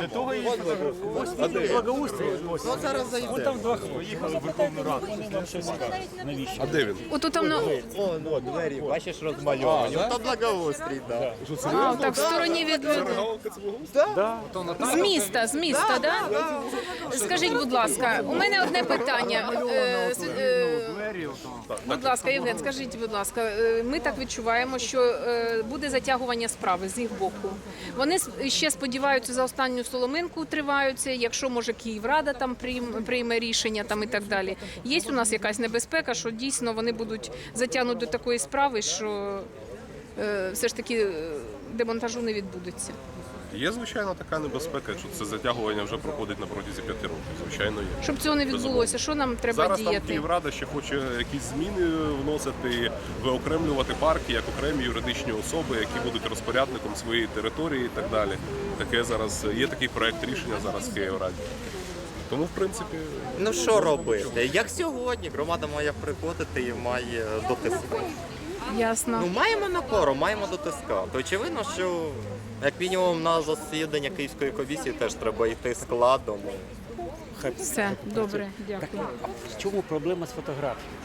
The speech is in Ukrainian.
Зайдемо. того і благоустрій. Ну, зараз зайдемо. Там два поїхали в Верховну Раду. А де він? Ото там на О, ну, двері, бачиш, розмальовані. Та благоустрій, так. а, так в стороні від з міста, з міста, да? Скажіть, будь ласка, у мене одне питання. Е, с- е, Двері, ото. Будь ласка, Євген, скажіть, будь ласка, е, ми так відчуваємо, що е, буде затягування справи з їх боку. Вони ще сподіваються за останню соломинку триваються. Якщо може Київрада там прийме рішення там і так далі. Є у нас якась небезпека, що дійсно вони будуть затягнути до такої справи, що е, все ж таки демонтажу не відбудеться. Є, звичайно, така небезпека, якщо це затягування вже проходить на протязі п'яти років. Звичайно, є. Щоб цього не відбулося, що нам треба Зараз там? Київрада ще хоче якісь зміни вносити, виокремлювати парки як окремі юридичні особи, які будуть розпорядником своєї території і так далі. Таке зараз є такий проект рішення зараз в Київраді. Тому, в принципі, Ну що робити? Як сьогодні громада має приходити і має дотискати. Ясно. Ну маємо на кору, маємо То Очевидно, що як мінімум на засідання Київської комісії теж треба йти складом. Все добре, дякую. В чому проблема з фотографією?